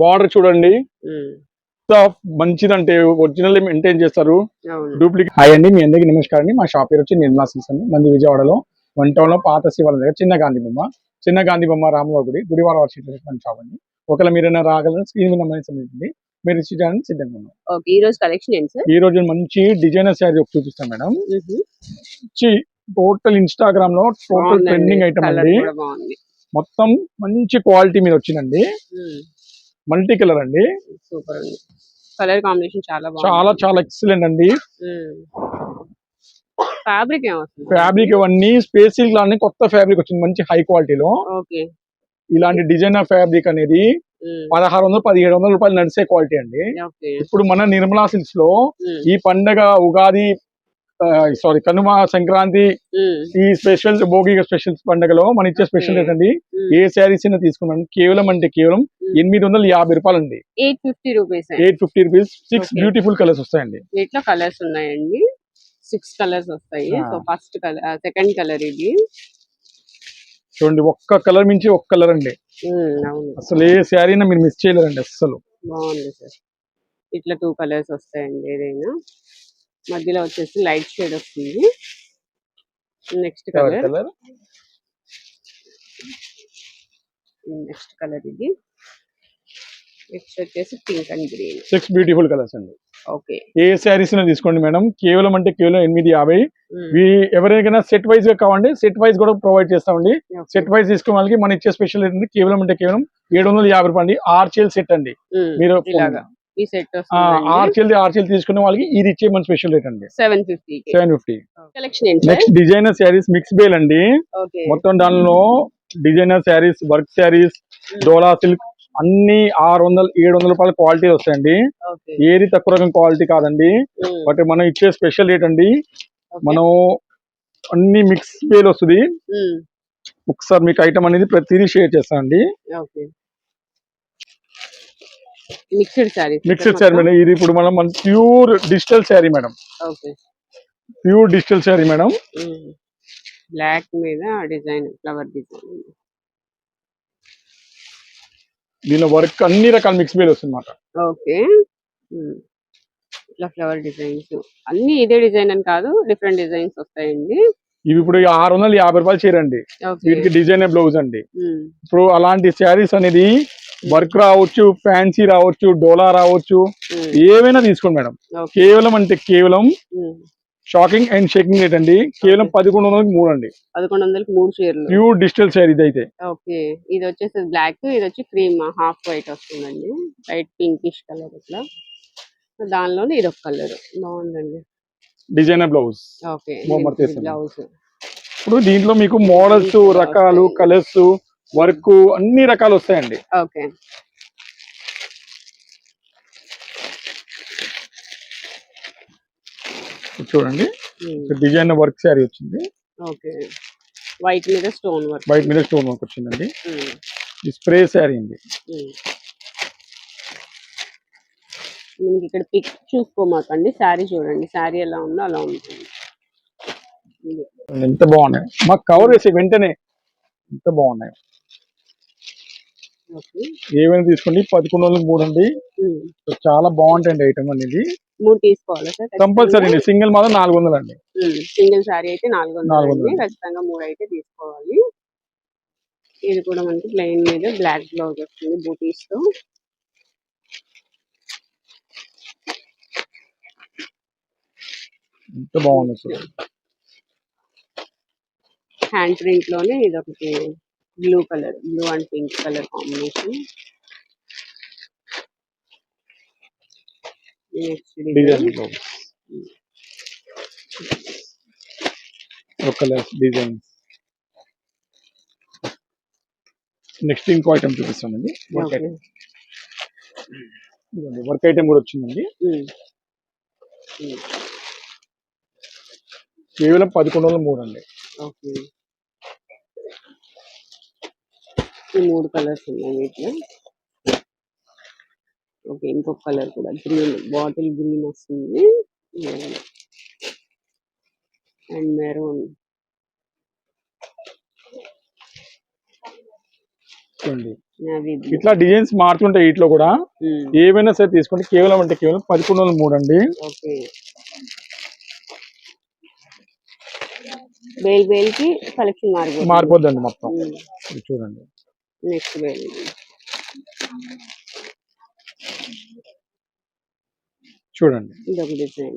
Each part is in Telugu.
బార్డర్ చూడండి. మంచిదంటే ఒరిజినల్ మెయింటైన్ చేస్తారు. డూప్లికేట్ హాయ్ అండి మీ అందరికీ నమస్కారం అండి. మా షాప్ పేరు వచ్చి నిర్మలా సిల్స్ అండి మంది విజయవాడలో వన్ టౌన్లో పాత శివాలయం దగ్గర చిన్న గాంధీ బొమ్మ. చిన్న గాంధీ బొమ్మ రామరావు గుడి గుడివాడ మన షాప్ అండి. ఒకవేళ మీరైనా రాగలరు స్క్రీన్ మీద సంబంధించింది. మీరు రిసీవ్ చేయడానికి సిద్ధంగా ఉన్నాం. ఈ రోజు కలెక్షన్ ఈ రోజు మంచి డిజైనర్ శారీ ఒకటి చూపిస్తాం మేడం. టోటల్ ఇన్స్టాగ్రామ్లో టోటల్ ట్రెండింగ్ ఐటమ్ అండి. మొత్తం మంచి క్వాలిటీ మీద వచ్చిందండి. మల్టీ కలర్ అండి. సూపర్ ఉంది కలర్ కాంబినేషన్ చాలా చాలా చాలా ఎక్సలెంట్ అండి. ఫ్యాబ్రిక్ ఫ్యాబ్రిక్ ఇవన్నీ స్పేస్ సిల్క్ లానే కొత్త ఫ్యాబ్రిక్ వచ్చింది మంచి హై క్వాలిటీలో. ఓకే. ఇలాంటి డిజైనర్ ఫ్యాబ్రిక్ అనేది పదహారు వందలు పదిహేడు వందల రూపాయలు నడిచే క్వాలిటీ అండి. ఇప్పుడు మన నిర్మలా సిల్క్స్లో ఈ పండగ ఉగాది సారీ కనుమ సంక్రాంతి ఈ స్పెషల్ భోగి స్పెషల్ పండగలో మన ఇచ్చే స్పెషల్. ఏంటండి? ఏ శారీస్ అయినా తీసుకున్నాను కేవలం అంటే కేవలం ఎనిమిది వందల యాభై రూపాయలు అండి eight fifty rupees. Eight fifty rupees six. Beautiful colours వస్తాయండి. వీటిలో కలర్స్ ఉన్నాయండి? సిక్స్ కలర్స్ వస్తాయి. So first colour second colour ఇది. చూడండి ఒక్క కలర్ మించి ఒక్క కలర్ అండి. అసలు ఏ శారీ అయినా మీరు మిస్ చేయలేరండి అసలు బాగుంది సార్. ఇట్లా టూ కలర్స్ వస్తాయండి ఏదైనా. మధ్యలో వచ్చేసి లైట్ షేడ్ వస్తుంది. Next colour? నెక్స్ట్ కలర్ ఇది. నెక్స్ట్ వచ్చేసి pink and green. Six beautiful colours అండి. ఓకే. ఏ శారీస్ తీసుకోండి మేడం. కేవలం అంటే కేవలం ఎనిమిది యాభై. ఎవరికైనా సెట్ వైజ్గా కావండి సెట్ వైజ్ కూడా ప్రొవైడ్ చేస్తామండి. సెట్ వైజ్ తీసుకున్న వాళ్ళకి మన ఇచ్చే స్పెషల్ ఏంటంటే కేవలం అంటే కేవలం ఏడు వందల యాభై రూపాయలు ఆర్చిఎల్ సెట్ అండి. మీరు ఈ సెట్ ఆర్చిఎల్ ఆర్చిఎల్ తీసుకునే వాళ్ళకి ఇది ఇచ్చే మన స్పెషల్ రేట్ అండి. Seven fifty seven fifty. Collection next designer sarees mix bale అండి. మొత్తం దానిలో designer sarees work sarees Dola silk అన్ని ఆరు వందలు ఏడు వందల రూపాయల క్వాలిటీ వస్తాయండి. ఏది తక్కువ రకం క్వాలిటీ కాదండి. బట్ మనం ఇచ్చే స్పెషల్ రేట్ అండి. మనం అన్ని మిక్స్ బేల్ వస్తుంది. ఒకసారి మీకు ఐటమ్ అనేది ప్రతిదీ షేర్ చేస్తానండి okay mixed saree mixed saree madam. ఇది ఇప్పుడు మనం మన pure digital saree madam. Okay. Pure digital saree madam. Black మీద డిజైన్ ఫ్లవర్ డిజైన్ దీనిలో వర్క్ అన్ని రకాల మిక్స్ బేల్ వస్తుంది ఓకే. ఇట్లా ఫ్లవర్ డిజైన్స్. అన్ని ఇదే డిజైన్ అని కాదు డిఫరెంట్ డిజైన్స్ వస్తాయండి. ఇవి ఇప్పుడు ఆరు వందల యాభై రూపాయలు చీరండి వీటికి డిజైన్ బ్లౌజ్ అండి. ఇప్పుడు అలాంటి శారీస్ అనేది వర్క్ రావచ్చు ఫ్యాన్సీ రావచ్చు డోలా రావచ్చు ఏవైనా తీసుకోండి మేడం. కేవలం అంటే కేవలం షాకింగ్ అండ్ షేకింగ్ రేట్ అండి. కేవలం పదకొండు వందలకి మూడు అండి. పదకొండు వందలకి మూడు చీరలు. ప్యూర్ డిజిటల్ శారీ ఇది అయితే. ఓకే ఇది వచ్చేసి బ్లాక్ ఇది వచ్చి క్రీమ్ హాఫ్ వైట్ వస్తుందండి. లైట్ పింకిష్ కలర్ ఇట్లా. దానిలోనే ఇది ఒక కలర్ బాగుందండి. Designer blouse okay. బ్లౌజ్ ఇప్పుడు దీంట్లో మీకు మోడల్స్ రకాలు కలర్స్ వర్క్ అన్ని రకాలు వస్తాయండి. ఓకే. చూడండి. డిజైన్ వర్క్ శారీ వచ్చింది. ఓకే. వైట్ మీద స్టోన్ వర్క్. బయట మీద స్టోన్ వర్క్ వచ్చిందండి. స్ప్రే శారీ అండి. మనకి ఇక్కడ పిక్ చూసుకోమాకండి. శారీ చూడండి. శారీ ఎలా ఉందో అలా ఉంటుంది. ఎంత బాగున్నాయి. మాకు కవర్ చేసే వెంటనే ఎంత బాగున్నాయి. ఏమైనా తీసుకోండి. పదకొండు వందలకు మూడు అండి. చాలా బాగుంటాయండి ఐటమ్ అనేది. మూడు తీసుకోవాలా సార్? కంపల్సరీ అండి. సింగిల్ మాత్రం నాలుగు వందలు అండి. సింగిల్ శారీ అయితే నాలుగు వందలు. ఖచ్చితంగా మూడు అయితే తీసుకోవాలి. ఇది కూడా మనకి ప్లెయిన్ మీద బ్లాక్ బ్లౌజ్ వస్తుంది బూటీస్తో ఎంత బాగుంది అసలు. హ్యాండ్ ప్రింట్లోనే ఇది ఒకటి blue colour blue and pink colour combination next design next ఇంకో ఐటమ్ చూపిస్తానండి. వర్క్ ఐటమ్ వర్క్ ఐటమ్ కూడా వచ్చిందండి. కేవలం పదకొండు వందల మూడు అండి. ఓకే ఈ మూడు కలర్స్ ఉన్నాయి వీటిలో. ఓకే ఇంకొక కలర్ కూడా గ్రీన్ బాటిల్ గ్రీన్ వస్తుంది. And maroon. ఇట్లా డిజైన్స్ మారుతుంటాయి వీటిలో కూడా. ఏవైనా సరే తీసుకోండి. కేవలం అంటే కేవలం పదకొండు వందల మూడు అండి. ఓకే. బేల్ బేల్కి కలెక్షన్ మారిపోద్దండి మొత్తం. చూడండి. నెక్స్ట్ బేల్ చూడండి ఇదొక డిజైన్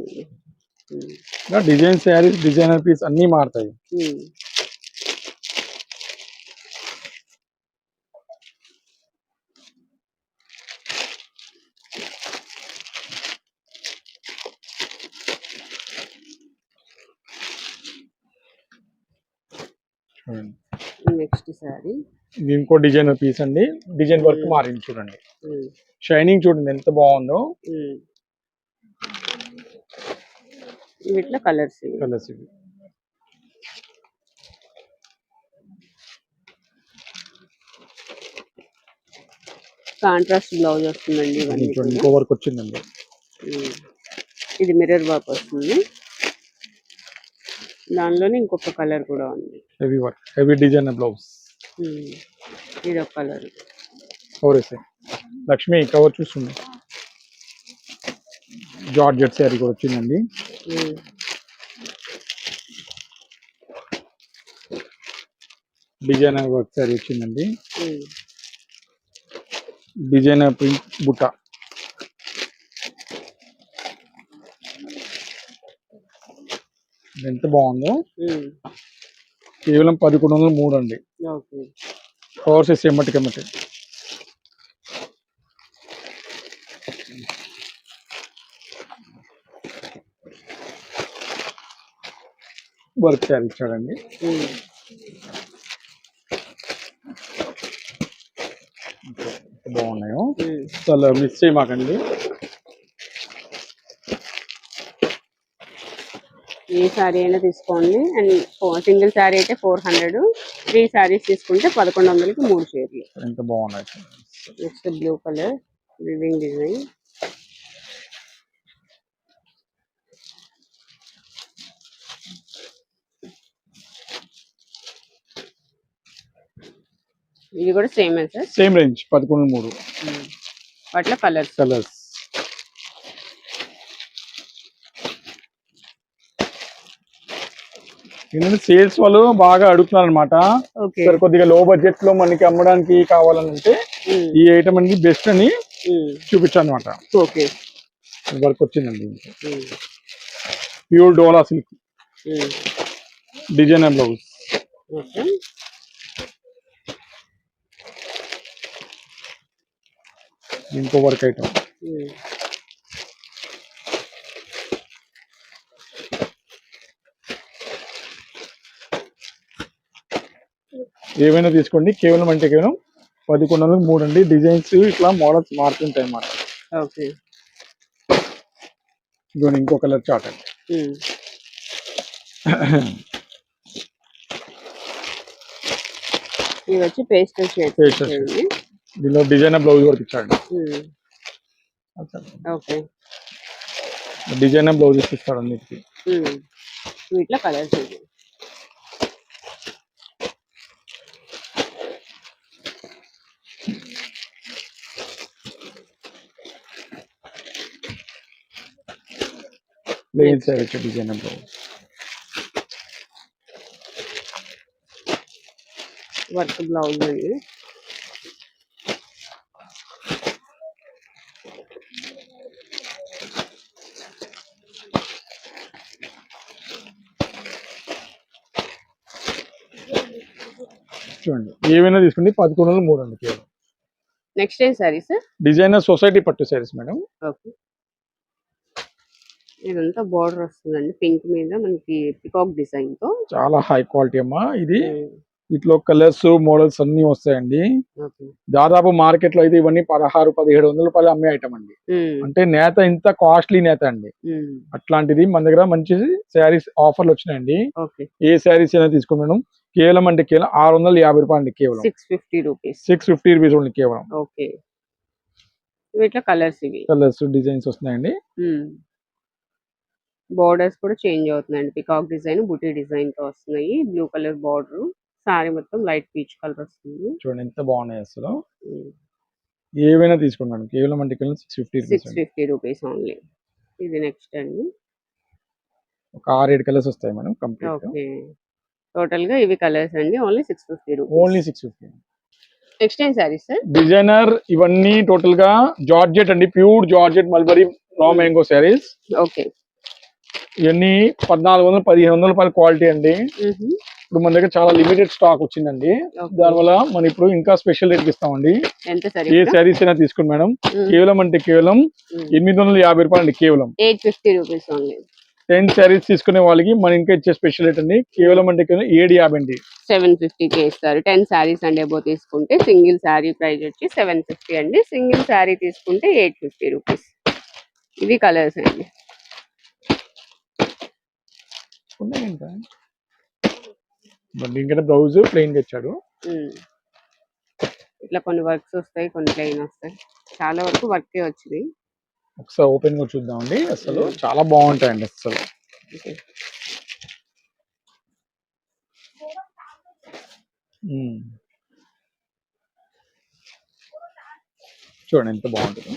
ఇలా డిజైన్ శారీస్ డిజైనర్ పీస్ అన్ని మారుతాయి నెక్స్ట్ సారీ ఇది ఇంకో డిజైనర్ పీస్ అండి. డిజైన్ వర్క్ మారింది చూడండి. షైనింగ్ చూడండి ఎంత బాగుందో. వీటిలో కలర్స్ కలర్స్ ఇవి? కాంట్రాస్ట్ బ్లౌజ్ వస్తుందండి ఇవన్నీ. ఇంకో వర్క్ వచ్చిందండి. ఇది మిర్రర్ వర్క్ వస్తుంది. దానిలోనే ఇంకొక కలర్ కూడా ఉంది. Heavy work heavy designer blouse. ఇది ఒక కలర్. కవర్ వేసే లక్ష్మి కవర్ చూస్తుంది. జార్జెట్ శారీ కూడా వచ్చిందండి. డిజైనర్ వర్క్ శారీ వచ్చిందండి. డిజైనర్ ప్రింట్ బుట్ట. ఎంత బాగుందో. కేవలం పదకొండు వందల మూడు అండి. ఓకే. కవర్స్ వేసి ఎమ్మటికెమ్మటి వర్క్ ఎంత బాగున్నాయో. చాలా మిస్ చేయమాకండి. ఏ శారీ అయినా తీసుకోండి. అండ్ సింగిల్ శారీ అయితే ఫోర్ హండ్రెడ్ త్రీ శారీస్ తీసుకుంటే పదకొండు వందలకి మూడు చీరలు. ఎంత బాగున్నాయి. Next blue colour weaving design ఇది కూడా సేమ్ సార్? సేమ్ రేంజ్ పదకొండు మూడు. వాటిలో కలర్స్ కలర్స్ ఏంటంటే సేల్స్ వాళ్ళు బాగా అడుగుతున్నారు అనమాట సరే కొద్దిగా లో బడ్జెట్లో మనకి అమ్మడానికి కావాలని అంటే ఈ ఐటమ్ అనేది బెస్ట్ అని చూపించాను అనమాట ఓకే. వర్క్ వచ్చిందండి pure Dola silk designer blouse ఇంకో వర్క్ ఐటమ్ ఏవైనా తీసుకోండి. కేవలం అంటే కేవలం పదకొండు వందలకు మూడు అండి. డిజైన్స్ ఇట్లా మోడల్స్ మారుతుంటాయి అన్నమాట. ఓకే. ఇదిగోండి ఇంకో కలర్ చార్ట్ అండి. ఇవి వచ్చి పేస్టల్ షేడ్. దీనిలో డిజైనర్ బ్లౌజ్ వర్క్ ఇచ్చాడు ఓకే. డిజైనర్ బ్లౌజ్ ఇస్తాడు అన్నిటికీ వీటిలో కలర్స్ ఇది లేదు సార్ వచ్చే డిజైనర్ బ్లౌజ్ వర్క్ బ్లౌజ్ అండి చూడండి ఏవైనా తీసుకోండి పదకొండు వందలు మూడు అండి కేవలం నెక్స్ట్ ఏం సారీస్? డిజైనర్ సొసైటీ పట్టు సారీస్ మేడం. ఓకే. ఇదంతా బార్డర్ వస్తుందండి. పింక్ మీద మనకి పికాక్ డిజైన్తో. చాలా హై క్వాలిటీ అమ్మా ఇది. వీటిలో కలర్స్ మోడల్స్ అన్ని వస్తాయండి. దాదాపు మార్కెట్లో అయితే ఇవన్నీ పదహారు పదిహేడు వందల రూపాయలు అమ్మే ఐటమ్ అండి. అంటే నేత ఇంత కాస్ట్లీ నేత అండి. అట్లాంటిది మన దగ్గర మంచి శారీస్ ఆఫర్లు వచ్చినాయండి. ఏ శారీస్ అయినా తీసుకో మేడం కేవలం అంటే కేవలం ఆరు వందల యాభై రూపాయలు అండి కేవలం. Six fifty rupees six fifty rupees only కేవలం. ఓకే. వీటిలో కలర్స్ ఇవి. కలర్స్ డిజైన్స్ వస్తున్నాయండి. బోర్డర్స్ కూడా చేంజ్ అవుతున్నాయండి. పికాక్ డిజైన్ బుటీ డిజైన్తో వస్తున్నాయి. బ్లూ కలర్ బార్డర్ సారీ మొత్తం లైట్ పీచ్ కలర్ వస్తుంది. చూడండి ఎంత బాగున్నాయి అసలు. ఏవైనా తీసుకోండి. మేడం కేవలం అంటే six fifty rupees six fifty rupees only ఇది నెక్స్ట్ అండి. ఒక ఆరు ఏడు కలర్స్ వస్తాయి మేడం కంప్లీట్ ఓకే. టోటల్గా ఇవి కలర్స్ అండి. Only six fifty only six fifty next ఏం సారీస్ సార్ డిజైనర్ ఇవన్నీ టోటల్గా జార్జెట్ అండి. Pure georgette mulberry raw mango sarees okay. ఇవన్నీ పద్నాలుగు వందలు పదిహేను వందల రూపాయల క్వాలిటీ అండి. ఇప్పుడు మన దగ్గర చాలా లిమిటెడ్ స్టాక్ వచ్చిందండి. దానివల్ల మనం ఇప్పుడు ఇంకా స్పెషల్ రేట్ ఇస్తామండి. ఏ శారీస్ అయినా తీసుకోండి మేడం. కేవలం అంటే కేవలం ఎనిమిది వందల యాభై రూపాయలు అండి కేవలం. Eight fifty rupees only ten sarees తీసుకునే వాళ్ళకి మనం ఇంకా ఇచ్చే స్పెషల్ రేట్ అండి. కేవలం అంటే కేవలం ఏడు యాభై అండి. సెవెన్ ఫిఫ్టీకి ఇస్తారు. టెన్ శారీస్ అండ్ అబో తీసుకుంటే సింగిల్ శారీ ప్రైస్ వచ్చి సెవెన్ ఫిఫ్టీ అండి. సింగిల్ శారీ తీసుకుంటే ఎయిట్ ఫిఫ్టీ రూపీస్ ఇవి కలర్స్ అండి. ఉన్నాయి ఇంకా. ఇంకా బ్లౌజ్ ప్లెయిన్ ఇచ్చాడు ఉమ్. ఇట్లా కొన్ని వర్క్స్ వస్తాయి కొన్ని ప్లెయిన్ వస్తాయి. చాలా వరకు వర్కే వచ్చింది. ఒకసారి ఓపెన్గా చూద్దామండి. అసలు చాలా బాగుంటాయండి అసలు. చూడండి ఎంత బాగుంటుందో.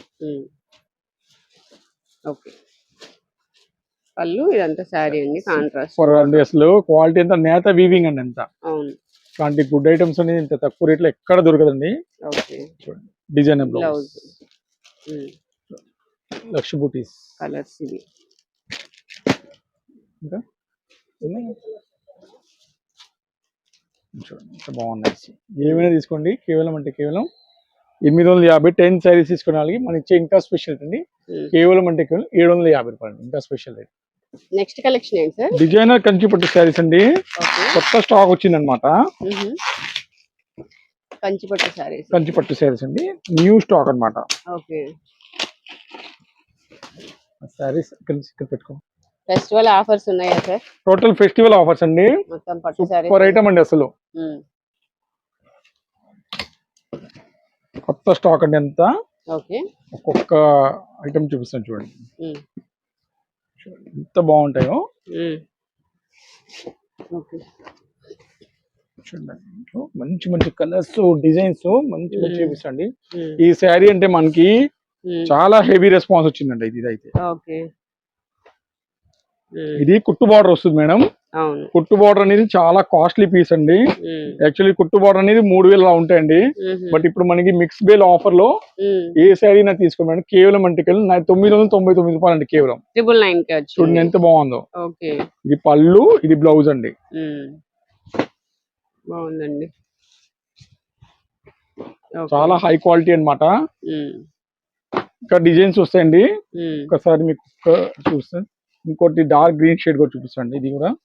ఓకే. పళ్ళు ఇదంతా శారీ అండి కాంట్రాస్ట్ క్వాలిటీ ఎంత నేత వీవింగ్ అండి ఎంత. అవును. ఇలాంటి గుడ్ ఐటమ్స్ అనేది ఇంత తక్కువ రేట్లో ఎక్కడ దొరకదండి. ఓకే. చూడండి. డిజైన్ బ్లౌజ్ లక్ష బూటీస్ కలర్స్ ఇవి. ఇంకా. చూడండి బాగున్నాయి. ఏమైనా తీసుకోండి. కేవలం అంటే కేవలం ఎనిమిది వందల యాభై టెన్ శారీస్ తీసుకునే వాళ్ళకి మనం ఇచ్చే ఇంకా స్పెషల్ అండి. కేవలం అంటే కేవలం ఏడు వందల యాభై రూపాయలు ఇంకా స్పెషల్ రేట్ నెక్స్ట్ కలెక్షన్ ఏంటి సార్? డిజైనర్ కంచి పట్టు శారీస్ అండి. కొత్త స్టాక్ వచ్చింది అనమాట కంచిపట్టు శారీస్ కంచి పట్టు శారీస్ అండి. న్యూ స్టాక్ అన్నమాట. ఓకే. శారీస్ పెట్టుకో. ఫెస్టివల్ ఆఫర్స్ ఉన్నాయా సార్? టోటల్ ఫెస్టివల్ ఆఫర్స్ అండి. మొత్తం పట్టు సూపర్ ఐటమ్ అండి అసలు. కొత్త స్టాక్ అండి ఎంత ఓకే. ఒక్కొక్క ఐటమ్ చూపిస్తాను చూడండి. ఎంత బాగుంటాయో. ఓకే. చూడండి ఇంట్లో మంచి మంచి కలర్స్ డిజైన్స్ మంచి మంచి చూపిస్తండి. ఈ శారీ అంటే మనకి చాలా హెవీ రెస్పాన్స్ వచ్చిందండి ఇది అయితే ఓకే. ఇది కుట్టు బార్డర్ వస్తుంది మేడం. కుట్టు బార్డర్ అనేది చాలా కాస్ట్లీ పీస్ అండి. యాక్చువల్లీ కుట్టు బార్డర్ అనేది మూడు వేలు ఉంటాయండి. బట్ ఇప్పుడు మనకి మిక్స్ బేల్ ఆఫర్లో. ఏ శారీ అయినా తీసుకోండి కేవలం అంటే నా- తొమ్మిది వందల తొంభై తొమ్మిది రూపాయలు అండి కేవలం. ట్రిపుల్ నైన్ చూడండి ఎంత బాగుందో. ఇది పళ్ళు ఇది బ్లౌజ్ అండి. బాగుందండి. చాలా హై క్వాలిటీ అన్నమాట. ఉమ్, ఇంకా డిజైన్స్ వస్తాయండి. ఒకసారి మీకు చూస్తాను ఇంకోటి డార్క్ గ్రీన్ షేడ్ కూడా చూపిస్తాండి ఇది కూడా.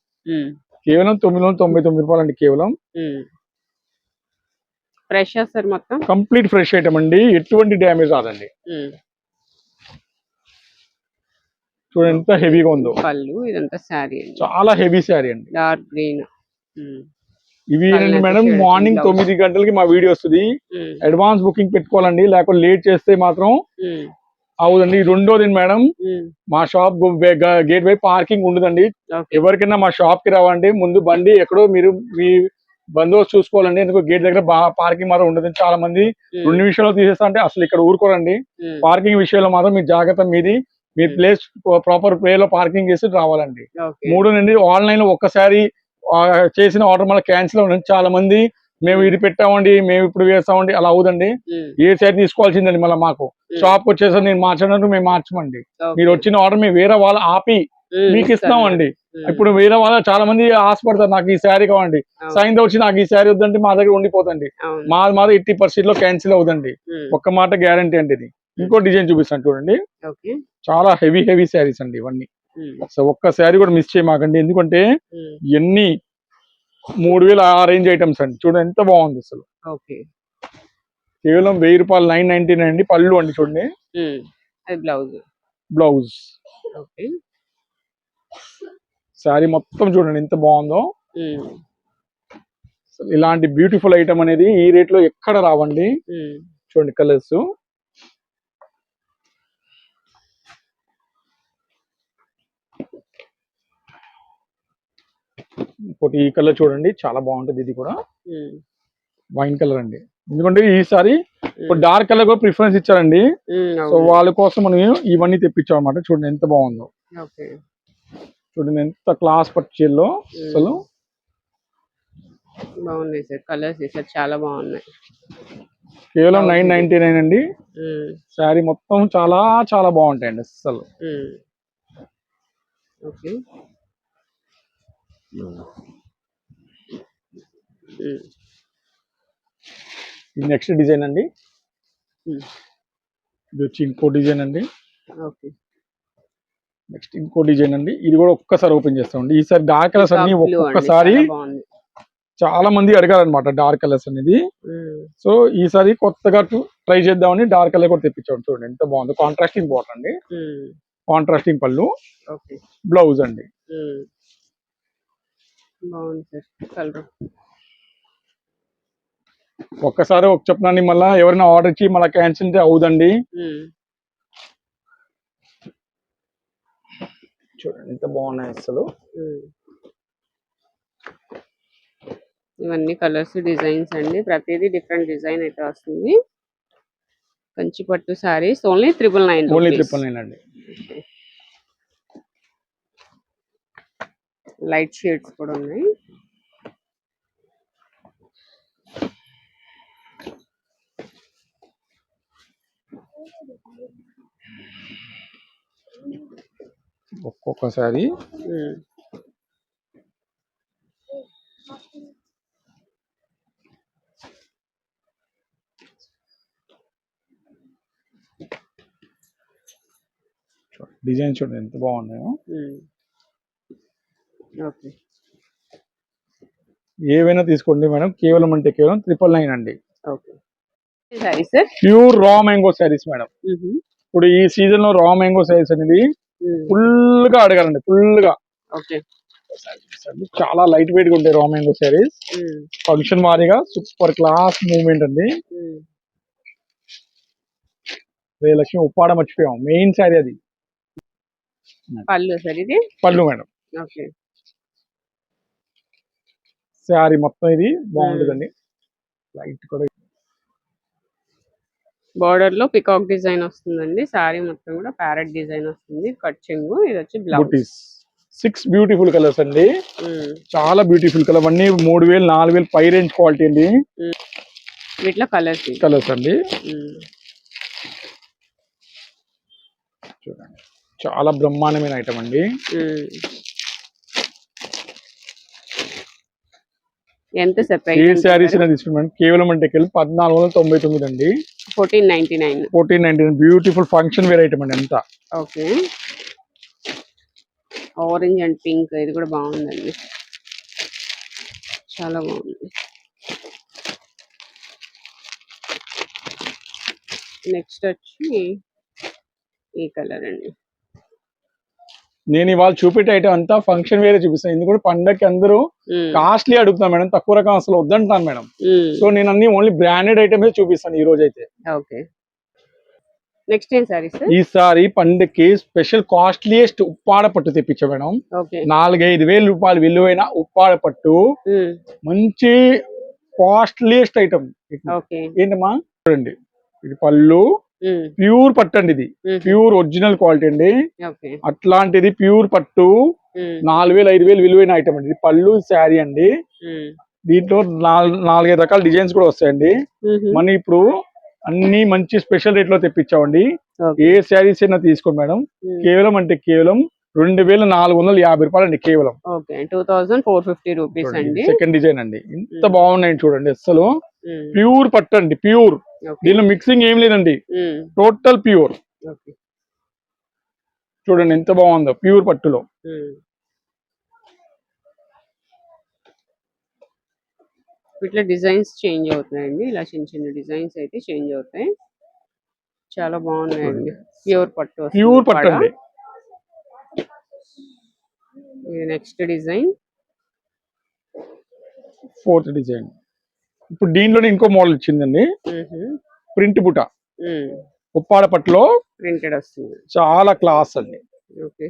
కేవలం తొమ్మిది వందల తొంభై తొమ్మిది రూపాయలు అండి కేవలం. ఫ్రెష్ సార్ మొత్తం? కంప్లీట్ ఫ్రెష్ ఐటమ్ అండి. ఎటువంటి డ్యామేజ్ రాదండి. చూడండి ఎంత హెవీగా ఉందో. పళ్ళు ఇదంతా శారీ చాలా హెవీ శారీ అండి. డార్క్ గ్రీన్ ఇవి మేడం? మార్నింగ్. తొమ్మిది గంటలకి మా వీడియో వస్తుంది అడ్వాన్స్ బుకింగ్ పెట్టుకోవాలండి. లేకపోతే లేట్ చేస్తే మాత్రం అవుదండి రెండోది మేడం. మా షాప్ గేట్ వై పార్కింగ్ ఉండదండి. ఎవరికైనా మా షాప్కి రావండి. ముందు బండి ఎక్కడో మీరు మీ బందోబస్తు చూసుకోవాలండి. ఎందుకు గేట్ దగ్గర పార్కింగ్ మాత్రం ఉండదు చాలా మంది రెండు నిమిషాలు తీసేస్తా అంటే అసలు ఇక్కడ ఊరుకోరండి. పార్కింగ్ విషయంలో మాత్రం మీ జాగ్రత్త మీది. మీ ప్లేస్ ప్రాపర్ ప్లే లో పార్కింగ్ చేసి రావాలండి. మూడు నుండి ఆన్లైన్లో ఒక్కసారి చేసిన ఆర్డర్ మళ్ళీ క్యాన్సిల్ అవుతుంది చాలా మంది మేము ఇది పెట్టామండి మేము ఇప్పుడు వేస్తామండి అలా అవుదండి. ఏ సైడ్ తీసుకోవాల్సిందండి మళ్ళీ మాకు. షాప్ వచ్చేసరికి నేను మార్చడానికి మేము మార్చమండి. మీరు వచ్చిన ఆర్డర్ మేము వేరే వాళ్ళు ఆపి మీకు ఇస్తామండి ఇప్పుడు వేరే వాళ్ళ చాలా మంది ఆశపడతారు నాకు ఈ శారీ కావండి సైన్ వచ్చి నాకు ఈ శారీ వద్దంటే మా దగ్గర ఉండిపోతండి. మా మాది ఎయిటీ పర్సెంట్లో క్యాన్సిల్ అవుదండి. ఒక్క మాట గ్యారంటీ అండి ఇది. ఇంకో డిజైన్ చూపిస్తాను చూడండి. చాలా హెవీ హెవీ శారీస్ అండి ఇవన్నీ. సో ఒక్క శారీ కూడా మిస్ చేయమాకండి. ఎందుకంటే ఎన్ని మూడు వేల ఆ రేంజ్ ఐటమ్స్ అండి. చూడండి ఎంత బాగుంది అసలు. ఓకే. కేవలం వెయ్యి రూపాయలు నైన్ నైన్టీ నైన్ అండి. పళ్ళు అండి చూడండి. అది బ్లౌజ్. బ్లౌజ్. ఓకే. శారీ మొత్తం చూడండి ఎంత బాగుందో. ఇలాంటి బ్యూటిఫుల్ ఐటమ్ అనేది ఈ రేట్లో ఎక్కడ రావండి. చూడండి కలర్స్. ఇంకోటి ఈ కలర్ చూడండి చాలా బాగుంటుంది ఇది కూడా. వైన్ కలర్ అండి. ఎందుకంటే ఈసారి డార్క్ కలర్ కూడా ప్రిఫరెన్స్ ఇచ్చారండి. సో. వాళ్ళ కోసం మనం ఇవన్నీ తెప్పించాం అనమాట చూడండి ఎంత బాగుందో. ఓకే. చూడండి ఎంత క్లాస్ పట్టుచీల్లో అసలు. బాగున్నాయి సార్ కలర్స్ సార్ చాలా బాగున్నాయి. కేవలం నైన్ నైన్టీ నైన్ అండి. శారీ మొత్తం చాలా చాలా బాగుంటాయండి అసలు. ఓకే. ఇది నెక్స్ట్ డిజైన్ అండి. ఉమ్, ఇది వచ్చి ఇంకో డిజైన్ అండి. ఓకే. నెక్స్ట్ ఇంకో డిజైన్ అండి. ఇది కూడా ఒక్కసారి ఓపెన్ చేస్తామండి ఈసారి డార్క్ కలర్స్ అన్ని ఒక్కొక్కసారి చాలా మంది అడిగారు అనమాట డార్క్ కలర్స్ అనేది సో ఈసారి కొత్తగా ట్రై చేద్దామని డార్క్ కలర్ కూడా తెప్పించాం చూడండి. ఎంత బాగుంది. కాంట్రాస్టింగ్ బాటర్ అండి. కాంట్రాస్టింగ్ పళ్ళు. ఓకే. బ్లౌజ్ అండి. బాగుంది సార్. కలర్. ఒక్కసారి ఒక చెప్పినాన్ని మళ్ళీ? ఎవరైనా ఆర్డర్ ఇచ్చి మళ్ళీ క్యాన్సిల్ అవుదండి. చూడండి ఎంత బాగున్నాయి అసలు. ఇవన్నీ కలర్స్ డిజైన్స్ అండి. ప్రతిదీ డిఫరెంట్ డిజైన్ అయితే వస్తుంది. కంచి పట్టు saris only triple nine only triple nine అండి. లైట్ షేడ్స్ కూడా ఉన్నాయి ఒక్కొక్కసారి ఉమ్. డిజైన్ చూడండి ఎంత బాగున్నాయో ఉమ్. ఓకే ఏవైనా తీసుకోండి మేడం. కేవలం అంటే కేవలం ట్రిపుల్ నైన్ అండి. Pure raw mango saris madam. ఇప్పుడు ఈ సీజన్లో రా మ్యాంగో శారీస్ అనేది ఫుల్గా అడగాలండి ఫుల్గా చాలా లైట్ వెయిట్గా ఉంటాయి రా మ్యాంగో శారీస్. ఫంక్షన్ వారీగా సూపర్ క్లాస్ మూవ్మెంట్ అండి. లక్ష్మి ఉప్పాడ మర్చిపోయాం. మెయిన్ శారీ అది. పళ్ళు పళ్ళు మేడం. ఓకే. శారీ మొత్తం ఇది బాగుంటుందండి. లైట్ కూడా. బార్డర్లో పికాక్ డిజైన్ వస్తుందండి. సారీ మొత్తం కూడా ప్యారెట్ డిజైన్ వస్తుంది. కట్ చెంగు ఇది వచ్చి బ్లౌజ్ బుటీస్ సిక్స్ బ్యూటిఫుల్ కలర్స్ అండి. చాలా బ్యూటిఫుల్ కలర్ అన్ని మూడు వేలు నాలుగు వేలు పై రేంజ్ క్వాలిటీ అండి. వీటిలో కలర్స్ కలర్స్ అండి. చూడండి. చాలా బ్రహ్మాండమైన ఐటమ్ అండి. ఎంత ఏ శారీస్ కేవలం అంటే కేవలం పద్నాలుగు వందల తొంభై తొమ్మిది అండి. Fourteen ninety nine. Fourteen nineteen beautiful function wear item అండి ఎంత. ఓకే. ఆరెంజ్ అండ్ పింక్ ఇది కూడా బాగుందండి. చాలా బాగుంది. నెక్స్ట్ వచ్చి ఈ కలర్ అండి. నేను ఇవాళ చూపెట్టే ఐటమ్ అంతా ఫంక్షన్ వేరే చూపిస్తాను ఎందుకంటే పండగకి అందరూ. కాస్ట్లీ అడుగుతాను మేడం. తక్కువ రకం అసలు వద్దంటాను మేడం. సో నేను అన్ని ఓన్లీ బ్రాండెడ్ ఐటమ్స్ చూపిస్తాను ఈ రోజు అయితే నెక్స్ట్ ఏం సారీ ఈసారి పండగకి స్పెషల్ కాస్ట్లీయెస్ట్ ఉప్పాడ పట్టు తెప్పించా మేడం. నాలుగైదు వేల రూపాయలు విలువైన ఉప్పాడ పట్టు. మంచి కాస్ట్లీయెస్ట్ ఐటమ్ ఏంటమ్మా? చూడండి. ఇది పళ్ళు. ప్యూర్ పట్టు అండి ఇది. ప్యూర్ ఒరిజినల్ క్వాలిటీ అండి అట్లాంటిది ప్యూర్ పట్టు. నాలుగు వేలు ఐదు వేలు విలువైన ఐటమ్ అండి ఇది పళ్ళు శారీ అండి. దీంట్లో నాలుగు నాలుగైదు రకాల డిజైన్స్ కూడా వస్తాయండి. మనం ఇప్పుడు అన్ని మంచి స్పెషల్ రేట్లో తెప్పించామండి ఏ శారీస్ అయినా తీసుకోండి మేడం. కేవలం అంటే కేవలం రెండు వేల నాలుగు వందల యాభై రూపాయలు అండి కేవలం. Two thousand four fifty rupees అండి. సెకండ్ డిజైన్ అండి. ఇంత మ్మ్. బాగున్నాయి చూడండి అసలు. ప్యూర్ పట్టు అండి ప్యూర్. దీనిలో మిక్సింగ్ ఏం లేదండి. టోటల్ ప్యూర్ చూడండి ఎంత బాగుందో ప్యూర్ పట్టులో. ఇట్లా డిజైన్స్ చేంజ్ అవుతున్నాయండి. ఇలా చిన్న చిన్న డిజైన్స్ అయితే చేంజ్ అవుతాయి. చాలా బాగున్నాయండి. ప్యూర్ పట్టు ప్యూర్ పట్టు. అండి. నెక్స్ట్ డిజైన్ ఫోర్త్ డిజైన్ ఇప్పుడు దీంట్లోనే ఇంకో మోడల్ వచ్చిందండి ప్రింట్ బుట్ట ఉప్పాడ పట్టులో ప్రింటెడ్ వస్తుంది. చాలా క్లాస్ అండి. ఓకే.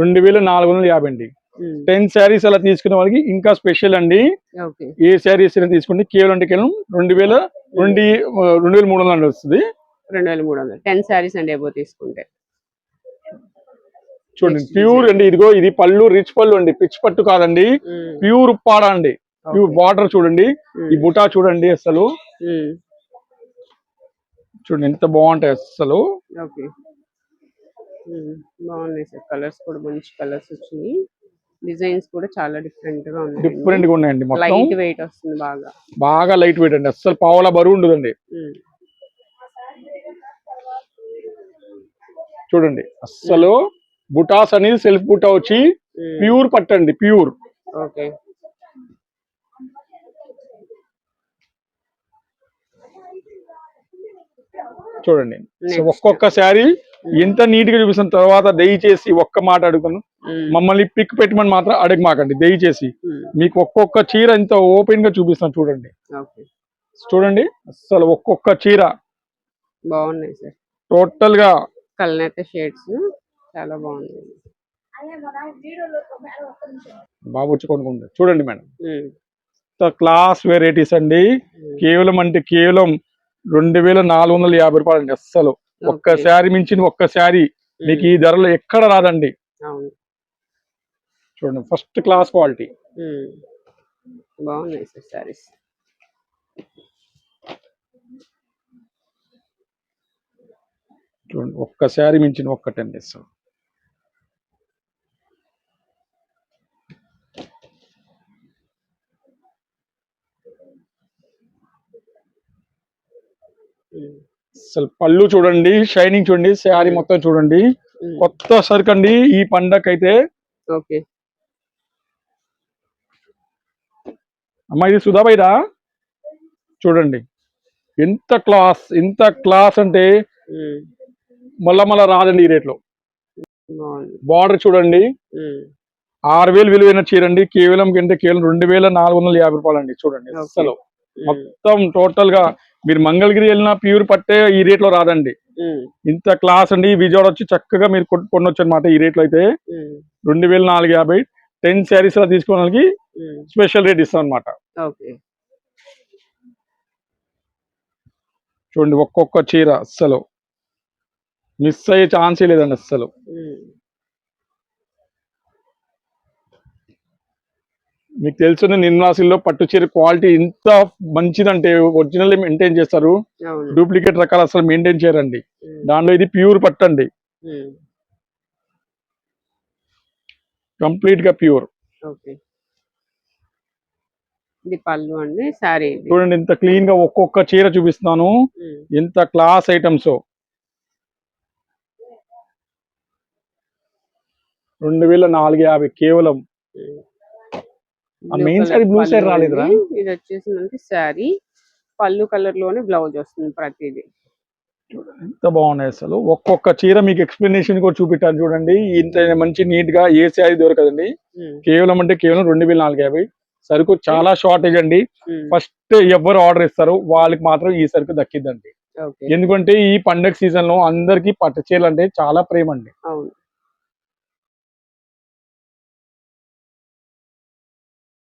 రెండు వేల నాలుగు వందల యాభై అండి. టెన్ శారీస్ అలా తీసుకునే వాళ్ళకి ఇంకా స్పెషల్ అండి. ఏ శారీస్ తీసుకుంటే కేవలం అంటే కేవలం రెండు వేల రెండు రెండు వేల మూడు వందలు వస్తుంది. రెండు వేల మూడు వందలు టెన్ శారీస్ అండి ఏబో తీసుకుంటే. చూడండి ప్యూర్. అండి ఇదిగో ఇది పళ్ళు రిచ్ పళ్ళు అండి పిచ్ పట్టు కాదండి ప్యూర్ ఉప్పాడ అండి. ప్యూర్. బార్డర్ చూడండి ఈ బుటా చూడండి అసలు చూడండి ఎంత బాగుంటాయి అసలు బాగున్నాయి సార్ కలర్స్ కూడా మంచి కలర్స్ వచ్చినాయి. డిజైన్స్ కూడా చాలా డిఫరెంట్గా డిఫరెంట్ ఉన్నాయి గా ఉన్నాయండి లైట్ వెయిట్ వస్తుంది బాగా. బాగా లైట్ వెయిట్ అండి అసలు పావుల బరువు ఉండదండి. చూడండి. అస్సలు బుటాస్ అనేది సెల్ఫ్ బుటా వచ్చి ఉమ్, ప్యూర్ పట్టండి ప్యూర్. ఓకే. చూడండి. ఒక్కొక్క శారీ ఎంత నీట్గా చూపిస్తున్న తర్వాత దయచేసి ఒక్క మాట అడుగుతాను. ఉమ్, మమ్మల్ని పిక్ పెట్టమని మాత్రం అడగమాకండి దయచేసి. మీకు ఒక్కొక్క చీర ఎంత ఓపెన్గా చూపిస్తాను చూడండి చూడండి. అసలు ఒక్కొక్క చీర బాగున్నాయి సార్. టోటల్గా కలనైతే షేడ్స్. చాలా బాగున్నాయి బాబు వచ్చి కొనుక్కుంటారు చూడండి మేడం. క్లాస్ వెరైటీస్ అండి. కేవలం అంటే కేవలం రెండు వేల నాలుగు వందల యాభై రూపాయలు అండి అస్సలు. ఒక్క. శారీ మించిన ఒక్క శారీ మీకు ఈ ధరలో ఎక్కడ రాదండి. చూడండి ఫస్ట్ క్లాస్ క్వాలిటీ బాగున్నాయి సార్ సారీస్ చూడండి ఒక్క శారీ మించిన ఒక్కటండి అసలు ఉమ్, అసలు పళ్ళు చూడండి షైనింగ్ చూడండి శారీ మొత్తం చూడండి. కొత్త సరుకు అండి ఈ పండగ అయితే ఓకే. అమ్మా ఇది సుధాబైరా చూడండి ఎంత క్లాస్ ఎంత క్లాస్ అంటే మళ్ళా మళ్ళా రాదండి ఈ రేట్లో. బార్డర్ చూడండి. ఆరు వేలు విలువైన చీరండి. కేవలం కంటే కేవలం రెండు వేల నాలుగు వందల యాభై రూపాయలు అండి చూడండి. అసలు మొత్తం టోటల్గా మీరు మంగళగిరి వెళ్ళినా ప్యూర్ పట్టే ఈ రేట్లో రాదండి ఇంత క్లాస్ అండి. విజయవాడ వచ్చి చక్కగా మీరు కొనొచ్చు అనమాట ఈ రేట్లో అయితే. రెండు వేల నాలుగు యాభై టెన్ శారీస్ లా తీసుకోవడానికి స్పెషల్ రేట్ ఇస్తాం అనమాట చూడండి ఒక్కొక్క చీర అస్సలు. మిస్ అయ్యే ఛాన్సే లేదండి అస్సలు. మీకు తెలుసు నిర్మలాసిల్లో పట్టు చీర క్వాలిటీ ఇంత మంచిదంటే ఒరిజినల్ మెయింటైన్ చేస్తారు. డూప్లికేట్ రకాలు అసలు మెయింటైన్ చేయరండి. దానిలో ఇది ప్యూర్ పట్టండి ఉమ్, కంప్లీట్గా ప్యూర్ అండి చూడండి ఎంత క్లీన్గా ఒక్కొక్క చీర చూపిస్తున్నాను. ఎంత క్లాస్ ఐటమ్స్. రెండు వేల నాలుగు యాభై కేవలం. blue పళ్ళు saree రాలేదురా? అండి. ఇది వచ్చేసి మనకి శారీ పళ్ళు కలర్లోనే బ్లౌజ్ వస్తుంది ప్రతిదీ. ఎంత బాగున్నాయి అసలు. ఒక్కొక్క చీర మీకు ఎక్స్ప్లెనేషన్ కూడా చూపెట్టాను చూడండి. ఇంత మంచి నీట్గా ఏ శారీ దొరకదండి. ఉమ్, కేవలం అంటే కేవలం రెండు వేల నాలుగు యాభై. సరుకు చాలా షార్టేజ్ అండి. ఫస్ట్ ఎవరు ఆర్డర్ ఇస్తారో వాళ్ళకి మాత్రం ఈ సరుకు దక్కిద్దండి. ఎందుకంటే ఈ పండగ సీజన్లో అందరికి పట్టు చీరలు అంటే చాలా ప్రేమ అండి. అవును.